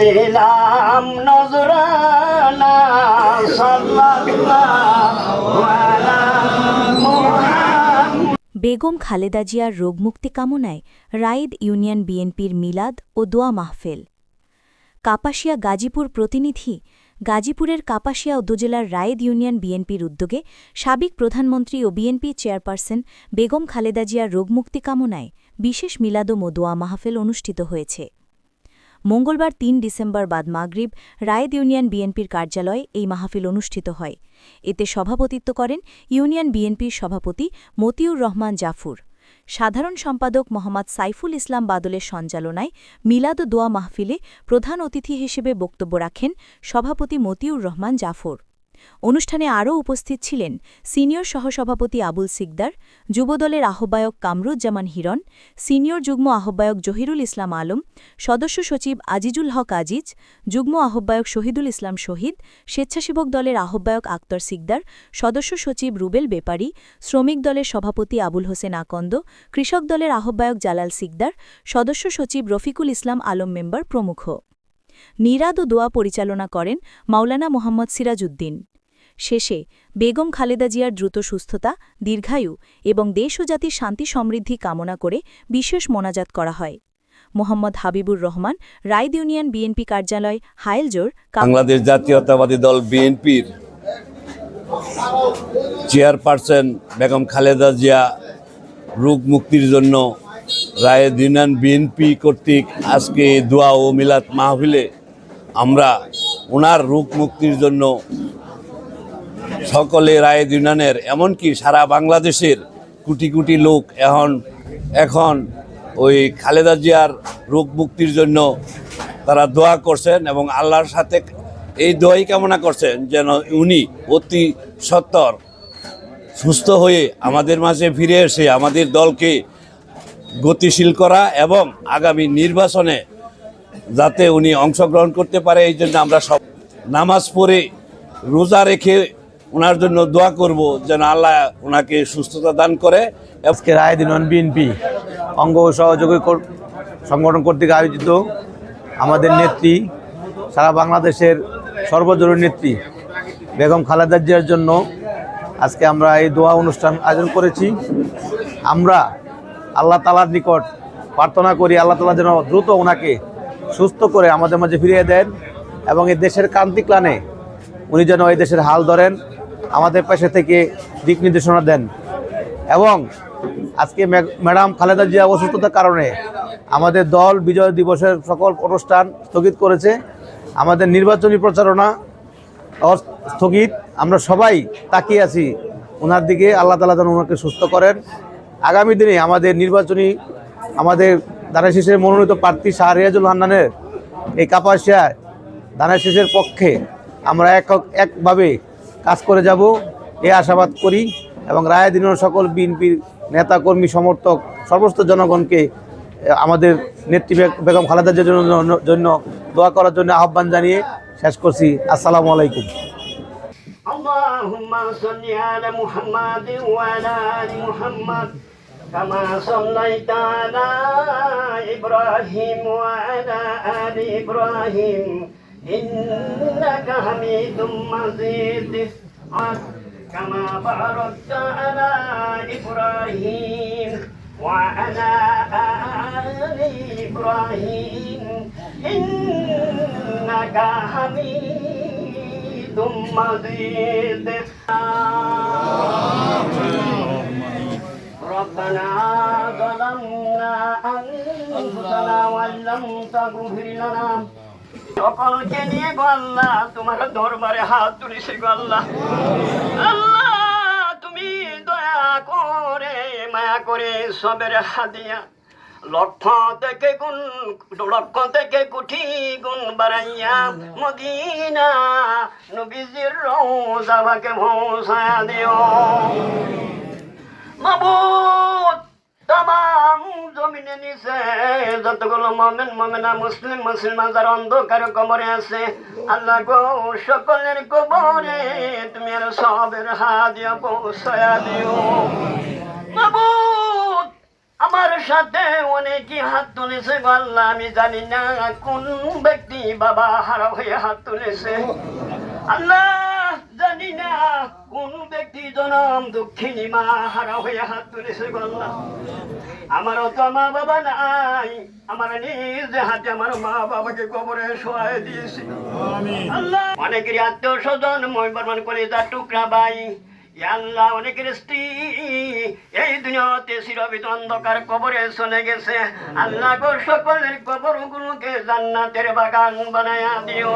দিলাম, নজরানা বেগম খালেদা জিয়ার রোগমুক্তি কামনায় রাইদ ইউনিয়ন বিএনপির মিলাদ ও দোয়া মাহফেল। কাপাসিয়া গাজীপুর প্রতিনিধি গাজীপুরের কাপাসিয়া উপজেলার রায়েদ ইউনিয়ন বিএনপির উদ্যোগে সাবেক প্রধানমন্ত্রী ও বিএনপি চেয়ারপারসন বেগম খালেদা জিয়ার রোগমুক্তি কামনায় বিশেষ মিলাদ ও দোয়া মাহফেল অনুষ্ঠিত হয়েছে। মঙ্গলবার তিন ডিসেম্বর বাদ মাগরিব রায়েদ ইউনিয়ন বিএনপির কার্যালয়ে এই মাহফিল অনুষ্ঠিত হয়। এতে সভাপতিত্ব করেন ইউনিয়ন বিএনপির সভাপতি মতিউর রহমান জাফুর। সাধারণ সম্পাদক মোহাম্মদ সাইফুল ইসলাম বাদলের সঞ্চালনায় মিলাদ দোয়া মাহফিলে প্রধান অতিথি হিসেবে বক্তব্য রাখেন সভাপতি মতিউর রহমান জাফর। অনুষ্ঠানে আরও উপস্থিত ছিলেন সিনিয়র সহসভাপতি আবুল সিকদার, যুবদলের আহ্বায়ক কামরুজ্জামান হিরণ, সিনিয়র যুগ্ম আহ্বায়ক জহিরুল ইসলাম আলম, সদস্য সচিব আজিজুল হক আজিজ, যুগ্ম আহ্বায়ক শহীদুল ইসলাম শহীদ, স্বেচ্ছাসেবক দলের আহ্বায়ক আক্তর সিকদার, সদস্য সচিব রুবেল বেপারি, শ্রমিক দলের সভাপতি আবুল হোসেন আকন্দ, কৃষক দলের আহ্বায়ক জালাল সিকদার, সদস্য সচিব রফিকুল ইসলাম আলম মেম্বার প্রমুখ। নিরাদ ও দোয়া পরিচালনা করেন মাওলানা মোহাম্মদ সিরাজউদ্দিন। শেষে বেগম খালেদা জিয়ার দ্রুত সুস্থতা, দীর্ঘায়ু এবং দেশ ও জাতির শান্তি সমৃদ্ধি কামনা করে বিশেষ মোনাজাত করা হয়। মোহাম্মদ হাবিবুর রহমান, রায়দ ইউনিয়ন বিএনপি কার্যালয়, হাইলজোর কা- বাংলাদেশ জাতীয়তাবাদী দল বিএনপির চেয়ারপারসন বেগম খালেদা জিয়া রোগ মুক্তির জন্য রায় ইউনিয়ন বিএনপি কর্তৃক আজকে দোয়া ও মিলাদ মাহফিলে আমরা ওনার রোগ মুক্তির জন্য সকলে রায় ইউনিয়নের এমনকি সারা বাংলাদেশের কোটি কোটি লোক এখন এখন ওই খালেদা জিয়ার রোগ মুক্তির জন্য তারা দোয়া করছেন এবং আল্লাহর সাথে এই দোয়াই কামনা করছেন যেন উনি অতি সত্তর সুস্থ হয়ে আমাদের মাঝে ফিরে এসে আমাদের দলকে গতিশীল করা এবং আগামী নির্বাচনে যাতে উনি অংশগ্রহণ করতে পারে, এই জন্য আমরা সব নামাজ পড়ে রোজা রেখে ওনার জন্য দোয়া করব যেন আল্লাহ ওনাকে সুস্থতা দান করে। আজকে রায় দিন বিএনপি অঙ্গ সহযোগী সংগঠন কর্তৃক আয়োজিত আমাদের নেত্রী, সারা বাংলাদেশের সর্বজরুরি নেত্রী বেগম খালেদা জিয়ার জন্য আজকে আমরা এই দোয়া অনুষ্ঠান আয়োজন করেছি। আমরা আল্লাহ তালার নিকট প্রার্থনা করি, আল্লাহ তালা যেন দ্রুত ওনাকে সুস্থ করে আমাদের মাঝে ফিরিয়ে দেন এবং এই দেশের ক্রান্তিক্লানে উনি যেন এই দেশের হাল ধরেন। আমাদের পাশে থেকে দিক নির্দেশনা দেন। এবং আজকে ম্যাডাম খালেদা জিয়া অসুস্থতার কারণে আমাদের দল বিজয় দিবসের সকল অনুষ্ঠান স্থগিত করেছে। আমাদের নির্বাচনী প্রচারণা স্থগিত। আমরা সবাই তাকিয়ে আছি। ওনার দিকে আল্লাহ তালা যেন ওনাকে সুস্থ করেন। আগামী দিনে আমাদের নির্বাচনী, আমাদের দানাশিসের মনোনীত প্রার্থী শাহ রিয়াজুল হান্নানের এই কাপাসিয়ায় দানাশিসের পক্ষে আমরা এক একভাবে কাজ করে যাব এই আশাবাদ করি এবং রায় দিনের সকল বিএনপির নেতাকর্মী সমর্থক সমস্ত জনগণকে এ, আমাদের নেত্রী বেগ- বেগম খালেদা জিয়ার জন্য জন্য দোয়া করার জন্য আহ্বান জানিয়ে শেষ করছি আসসালামু আলাইকুম اللهم صل على محمد وعلى ال محمد كما صليت على ابراهيم وعلى ال ابراهيم انك حميد مجيد كما باركت على ابراهيم وعلى ال ابراهيم انك حميد مجيد ربنا ظلمنا أنفسنا وإن لم تغفر لنا সকলকে নিয়ে গো আল্লাহ তোমার দরবারে হাত তুলেছি গো আল্লাহ, তুমি দয়া করে, মায়া করে সবের হাদিয়া লক্ষ থেকে গুণ, লক্ষ থেকে কুঠি গুণ বাড়াইয়া মদিনা নবীজির রোজাবাকে ভৌসায়া দিও। মাবুদ তাম জমিনে নিচে যতগুলো মমেন, মমেনা, মুসলিম মুসলিমা যারা অন্ধকার কবরে আছে। আল্লাহ গো, সকলের কবরে তুমি আর সবের হাত দিয়া পৌঁছায়া দিও। আমার সাথে অনেকে হাত তুলেছে গো আল্লাহ, আমি জানি না কোন ব্যক্তি বাবা হারা হয়ে হাত তুলেছে। আল্লাহ কোন ব্যক্তি জনম দক্ষিণী মা হারা হয়ে হাত তুলেছে আল্লাহ আমারও তো মা বাবা নাই আমার নিজ হাতে আমার মা বাবাকে কবরে শোয়াই দিয়েছি। আল্লাহ আত্মীয় স্বজন মই বর্মন করে তার টুকরা ইয়া আল্লাহ অনেকের স্ত্রী এই দুনিয়াতে চিরবিত অন্ধকার কবরে চলে গেছে। আল্লাহ গো সকলের কবরগুলোকে জান্নাতের বাগান বানায়া দিও।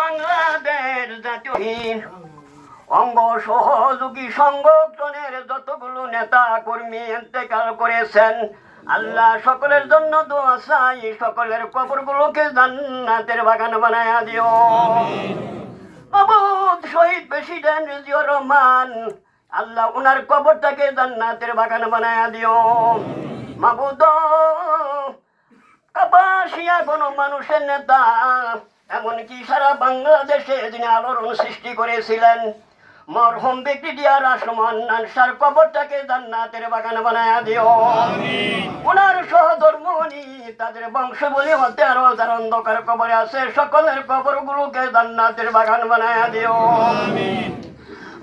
বাংলাদেশ জাতীয়হীন অঙ্গ সহযোগী সংগঠনের যতগুলো নেতা কর্মী ইন্তেকাল করেছেন, আল্লাহ সকলের জন্য দোয়া চাই, সকলের কবরগুলোকে জান্নাতের বাগান বানায়া দিও। মাবুদ শহীদ প্রেসিডেন্ট জিয়র রহমান, আল্লাহ উনার কবরটাকে জান্নাতের বাগান বানায়া দিও। মাবুদ কাপাসিয়া কোন মানুষের নেতা এমনকি সারা বাংলাদেশে যিনি আলোড়ন সৃষ্টি করেছিলেন মরহুম ব্রিগেডিয়ার আসমান নানসার কবরটাকে জান্নাতের বাগান বানায়া দিও। ওনার সহধর্মণি তাদের বংশ বলি হতে আরও যার অন্ধকার কবরে আছে সকলের কবরগুলোকে জান্নাতের বাগান বানায়া দিও।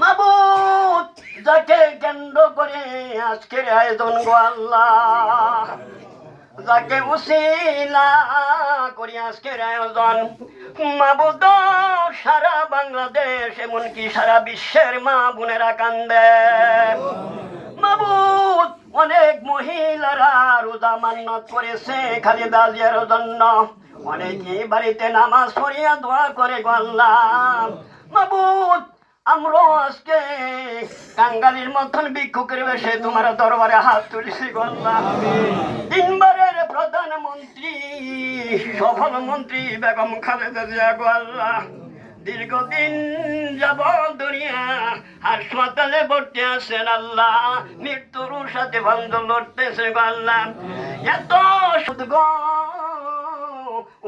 মাবুদ যাকে কেন্দ্র করে আজকের আয়োজন গো আল্লাহ। যাকে উসিলা করি আজকের আয়োজন। মাবুদ সারা বাংলাদেশ, এমনকি সারা বিশ্বের মা বোনেরা কান্দে। মাবুদ অনেক মহিলারা রোজা করেছে জন্য। অনেকে বাড়িতে নামাজ পড়িয়া দোয়া করে গল্লাম মাবুদ আজকে কাঙ্গালির মতন ভিক্ষুকের বেশে তোমার দরবারে হাত তুলেছি গল্লাম প্রধানমন্ত্রী সফল মন্ত্রী বেগম খালেদা জিয়া গো দীর্ঘদিন যাব দুনিয়া হাসপাতালে ভর্তি আছেন আল্লাহ। মৃত্যুর সাথে বন্ধ লড়তেছে গো এত শুধু গো।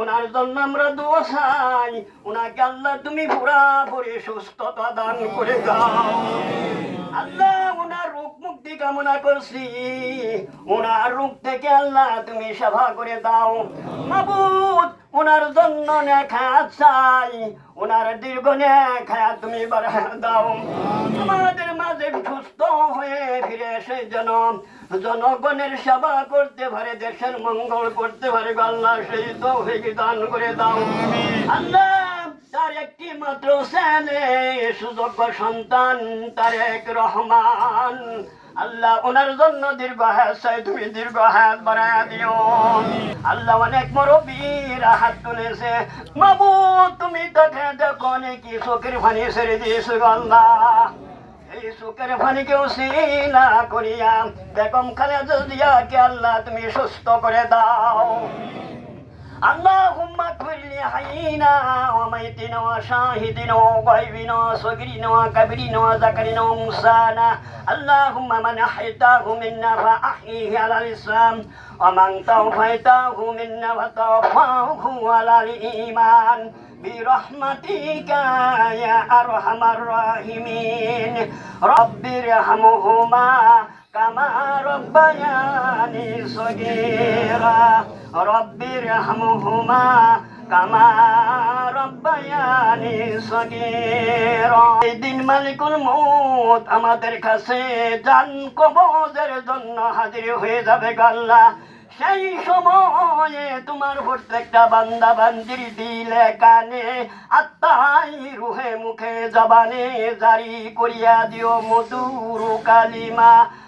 ওনার জন্য আমরা দোয়া ওনাকে আল্লাহ তুমি পুরাপুরি সুস্থতা দান করে দাও। আল্লাহ মুক্তি কামনা করছি। ওনার রোগ থেকে আল্লাহ তুমি সেবা করে দাও। মাবুদ, ওনার জন্য খায়াত চাই। ওনার দীর্ঘ খায়াত তুমি বাড়া দাও। আমাদের মাঝে সুস্থ হয়ে ফিরে এসে যেন জনগণের সেবা করতে পারে, দেশের মঙ্গল করতে পারে আল্লাহ সেই তো দান করে দাও। আল্লাহ, তার একটি মাত্র ছেলে, সুযোগ্য সন্তান, তারেক রহমান। আল্লাহ ওনার জন্য দীর্ঘ হায়াত চাই, তুমি দীর্ঘ হাত বাড়ায় দিও। আল্লাহ অনেক মুরব্বীর হাত তুলেছে। বাবু, তুমি দেখে দেখো নাকি চোখের পানি ছেড়ে দিয়েছ আল্লাহ। এই সুখের পানিকে উসিলা করিয়া বেগম খালেদা জিয়াকে আল্লাহ তুমি সুস্থ করে দাও। اللهم اغفر لحينا وميتنا وشاهدنا وغيبنا وصغيرنا وكبرنا وذكرنا ومسانا اللهم من احيته منا فاحيه على الاسلام ومن توفيته منا فتوفاه على الايمان برحمتك يا ارحم الراحمين رب ارحمهما كما ربياني صغيرا رب ارحمهما كما রব্বায়ানি সগীরা দিন মালিকুল মউত আমাদের কাছে জান কবজের জন্য হাজির হয়ে যাবে গাল্লা সেই সময়ে তোমার প্রত্যেকটা বান্দা বান্দির দিলে কানে আত্মাই রুহে মুখে জবানে জারি করিয়া দিও মধুর কালিমা লা ইলাহা ইল্লাল্লাহু